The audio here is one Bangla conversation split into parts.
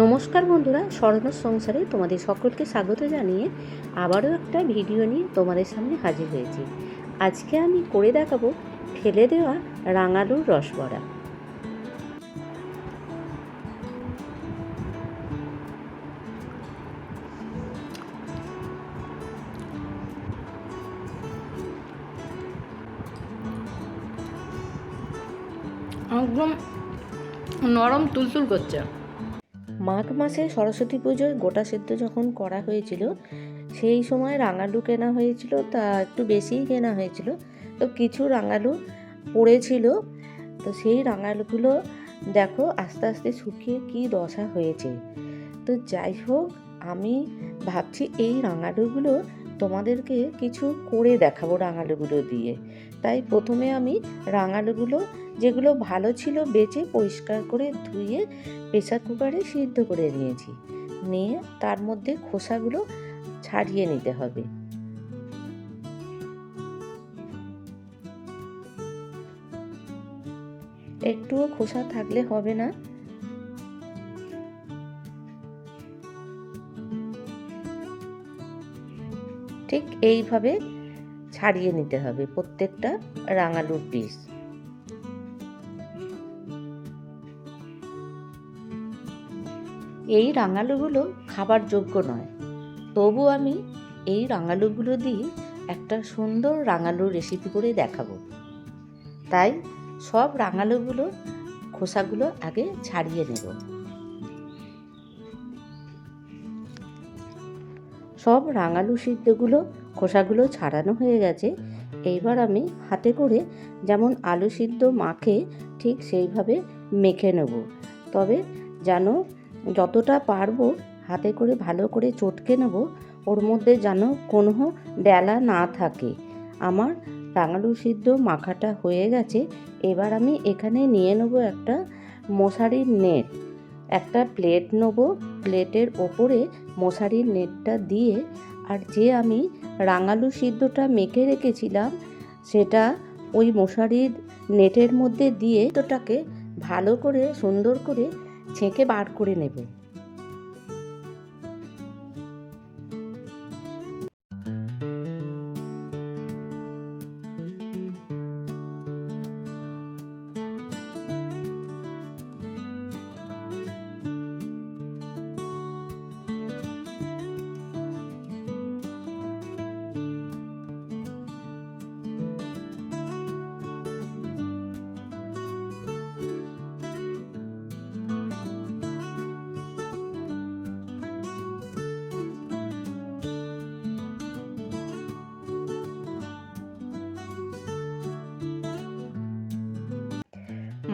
নমস্কার বন্ধুরা স্বর্ণর সংসারে তোমাদের সকলকে স্বাগত জানিয়ে আবারও একটা ভিডিও নিয়ে তোমাদের সামনে হাজির হয়েছি। আজকে আমি করে দেখাবো ফেলে দেওয়া রাঙালুর রসবড়া। একদম নরম তুলতুল করছে। মাঘ মাসে সরস্বতী পুজোয় গোটা সেদ্ধ যখন করা হয়েছিল, সেই সময় রাঙালু কেনা হয়েছিল, তা একটু বেশিই কেনা হয়েছিল। তো কিছু রাঙালু পড়েছিল, তো সেই রাঙালুগুলো দেখো আস্তে আস্তে শুকিয়ে কি দশা হয়েছে। তো যাই হোক, আমি ভাবছি এই রাঙালুগুলো তোমাদেরকে কিছু করে দেখাবো রাঙালুগুলো দিয়ে। তাই প্রথমে আমি রাঙালুগুলো যেগুলো ভালো ছিল বেচে পরিষ্কার করে ধুয়ে প্রেসার কুকারে সিদ্ধ করে নিয়েছি। নিয়ে তার মধ্যে খোসাগুলো ছাড়িয়ে নিতে হবে। একটুও খোসা থাকলে হবে না। এইভাবে ছাড়িয়ে নিতে হবে প্রত্যেকটা রাঙালুর পিস এই রাঙালুগুলো খাবার যোগ্য নয়। তবু আমি এই রাঙালুগুলো দিয়ে একটা সুন্দর রাঙালুর রেসিপি করে দেখাবো। তাই সব রাঙালুগুলো খোসাগুলো আগে ছাড়িয়ে নেব। সব রাঙালু সিদ্ধগুলো খোসাগুলো ছাড়ানো হয়ে গেছে। এইবার আমি হাতে করে যেমন আলু সিদ্ধ মাখে ঠিক সেইভাবে মেখে নেব। তবে যেন যতটা পারব হাতে করে ভালো করে চটকে নেব, ওর মধ্যে যেন কোনো ডেলা না থাকে। আমার রাঙালু সিদ্ধ মাখাটা হয়ে গেছে। এবার আমি এখানে নিয়ে নেব একটা মশারির নেট। একটা প্লেট নেব। প্লেটের ওপরে মশারির নেটটা দিয়ে আর যে আমি রাঙালু সিদ্ধটা মেখে রেখেছিলাম, সেটা ওই মশারির নেটের মধ্যে দিয়ে তোটাকে ভালো করে সুন্দর করে ছেঁকে বার করে নেব।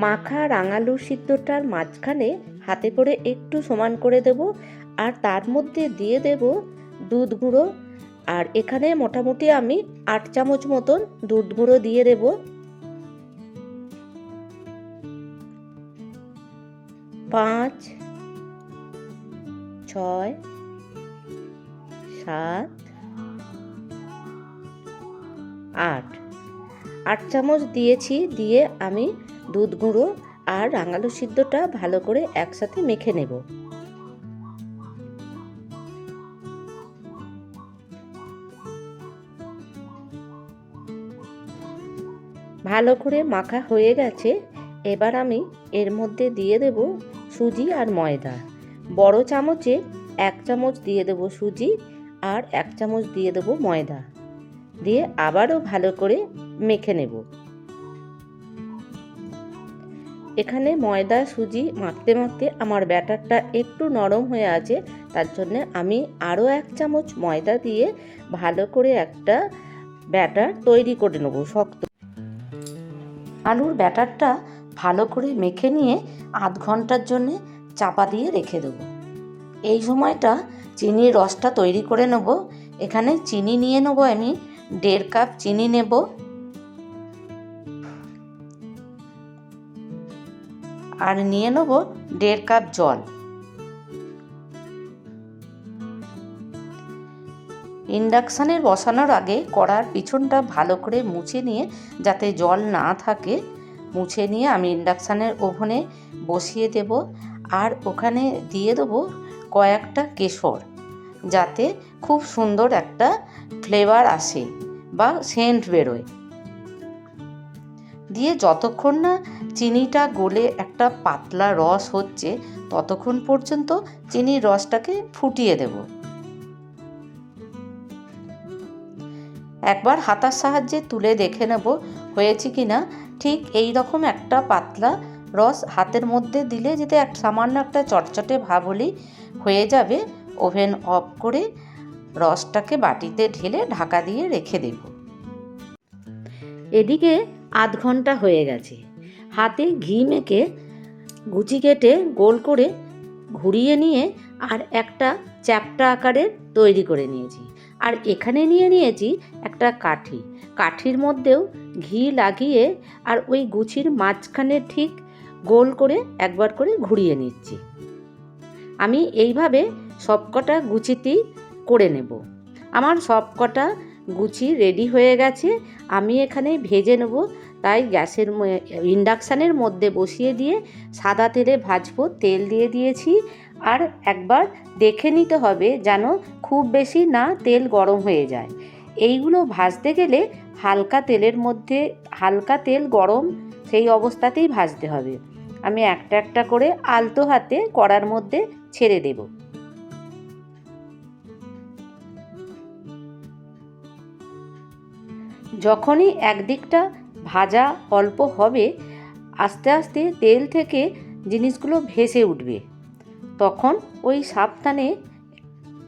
মাখা রাঙালু সিদ্ধটার মাঝখানে হাতে করে একটু সমান করে দেব আর তার মধ্যে দিয়ে দেব দুধ গুঁড়ো। আর এখানে মোটামুটি আমি আট চামচ মতন দুধ গুঁড়ো দিয়ে দেব। পাঁচ, ছয়, সাত, আট। আট চামচ দিয়েছি, দিয়ে আমি দুধ গুঁড়ো আর রাঙালু সিদ্ধটা ভালো করে একসাথে মেখে নেব। ভালো করে মাখা হয়ে গেছে। এবার আমি এর মধ্যে দিয়ে দেব সুজি আর ময়দা। বড় চামচে এক চামচ দিয়ে দেব সুজি আর এক চামচ দিয়ে দেব ময়দা। দিয়ে আবারও ভালো করে মেখে নেব। এখানে ময়দা, সুজি মাখতে মাখতে আমার ব্যাটারটা একটু নরম হয়ে আছে। তার জন্য আমি আরও এক চামচ ময়দা দিয়ে ভালো করে একটা ব্যাটার তৈরি করে নেব, শক্ত। আলুর ব্যাটারটা ভালো করে মেখে নিয়ে আধ ঘণ্টার জন্যে চাপা দিয়ে রেখে দেবো। এই সময়টা চিনির রসটা তৈরি করে নেব। এখানে চিনি নিয়ে নেব আমি, দেড় কাপ চিনি নেব। আর নিয়ে নেব দেড় কাপ জল। ইন্ডাকশানের বসানোর আগে কড়ার পিছনটা ভালো করে মুছে নিয়ে যাতে জল না থাকে, মুছে নিয়ে আমি ইন্ডাকশানের ওভনে বসিয়ে দেব আর ওখানে দিয়ে দেবো কয়েকটা কেশর যাতে খুব সুন্দর একটা ফ্লেভার আসে বা সেন্ট বেরোয়। দিয়ে যতক্ষণ না চিনিটা গলে একটা পাতলা রস হচ্ছে, ততক্ষণ পর্যন্ত চিনির রসটাকে ফুটিয়ে দেব। একবার হাতার সাহায্যে তুলে দেখে নেব, হয়েছে কি না ঠিক এই রকম একটা পাতলা রস হাতের মধ্যে দিলে যেতে এক সামান্য একটা চটচটে ভাব হলেই হয়ে যাবে। ওভেন অফ করে রসটাকে বাটিতে ঢেলে ঢাকা দিয়ে রেখে দেব। এদিকে আধ ঘণ্টা হয়ে গেছে। হাতে ঘি মেখে গুচি কেটে গোল করে ঘুরিয়ে নিয়ে আর একটা চ্যাপটা আকারের তৈরি করে নিয়েছি। আর এখানে নিয়ে নিয়েছি একটা কাঠি। কাঠির মধ্যেও ঘি লাগিয়ে আর ওই গুছির মাঝখানে ঠিক গোল করে একবার করে ঘুরিয়ে নিচ্ছি। আমি এইভাবে সবকটা গুচিতেই করে নেব। আমার সবকটা গুচি রেডি হয়ে গেছে, আমি এখানে ভেজে নেব। তাই গ্যাসের ইন্ডাকশানের মধ্যে বসিয়ে দিয়ে সাদা তেলে ভাজবো, তেল দিয়ে দিয়েছি। আর একবার দেখে নিতে হবে যেন খুব বেশি না তেল গরম হয়ে যায়। এইগুলো ভাজতে গেলে হালকা তেলের মধ্যে, হালকা তেল গরম, সেই অবস্থাতেই ভাজতে হবে। আমি একটা একটা করে আলতো হাতে কড়ার মধ্যে ছেড়ে দেব। যখনই একদিকটা ভাজা অল্প হবে, আস্তে আস্তে তেল থেকে জিনিসগুলো ভেসে উঠবে। তখন ওই সাবধানে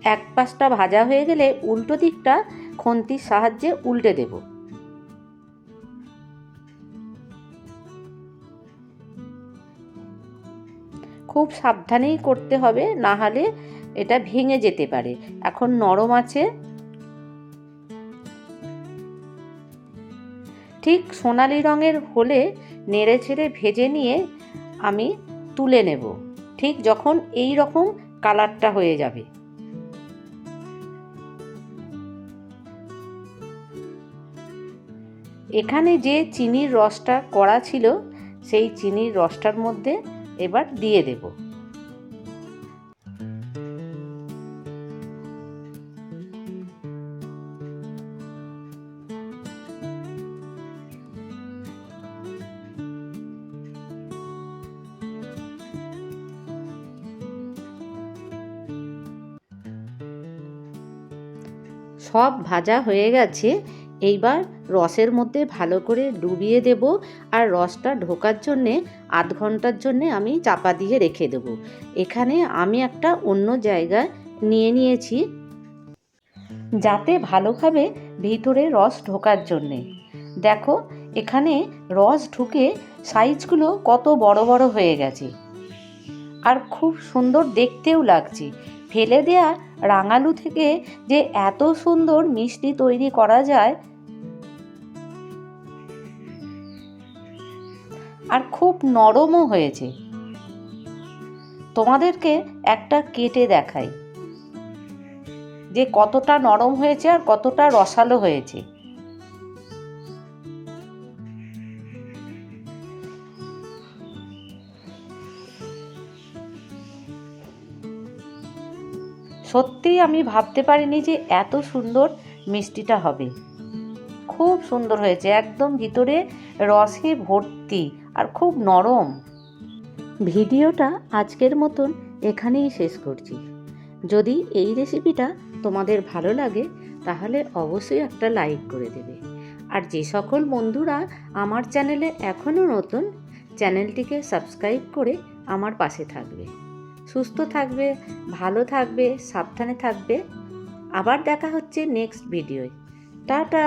এক পাশটা ভাজা হয়ে গেলে উল্টো দিকটা খন্তির সাহায্যে উল্টে দেব। খুব সাবধানেই করতে হবে, না হলে এটা ভেঙে যেতে পারে। এখন নরম আছে ঠিক সোনালি রঙের হলে নেড়ে ছেড়ে ভেজে নিয়ে আমি তুলে নেব। ঠিক যখন এই রকম কালারটা হয়ে যাবে। এখানে যে চিনির রসটা করা ছিল, সেই চিনির রসটার মধ্যে এবার দিয়ে দেব। সব ভাজা হয়ে গেছে। এইবার রসের মধ্যে ভালো করে ডুবিয়ে দেব আর রসটা ঢোকার জন্যে আধ ঘণ্টার জন্যে আমি চাপা দিয়ে রেখে দেব। এখানে আমি একটা অন্য জায়গায় নিয়ে নিয়েছি যাতে ভালোভাবে ভিতরে রস ঢোকার জন্যে। দেখো, এখানে রস ঢুকে সাইজগুলো কত বড় বড় হয়ে গেছে। আর খুব সুন্দর দেখতেও লাগছে। ফেলে দেয়া রাঙালু থেকে যে এত সুন্দর মিষ্টি তৈরি করা যায়। আর খুব নরমও হয়েছে। তোমাদেরকে একটা কেটে দেখাই। যে কতটা নরম হয়েছে আর কতটা রসালো হয়েছে। সত্যিই আমি ভাবতে পারিনি যে এত সুন্দর মিষ্টিটা হবে। খুব সুন্দর হয়েছে, একদম ভিতরে রসে ভর্তি আর খুব নরম। ভিডিওটা আজকের মতন এখানেই শেষ করছি। যদি এই রেসিপিটা তোমাদের ভালো লাগে, তাহলে অবশ্যই একটা লাইক করে দেবে। আর যে সকল বন্ধুরা আমার চ্যানেলে এখনও নতুন, চ্যানেলটিকে সাবস্ক্রাইব করে আমার পাশে থাকবে। সুস্থ থাকবে ভালো থাকবে সাবধানে থাকবে। আবার দেখা হচ্ছে নেক্সট ভিডিওয় টাটা!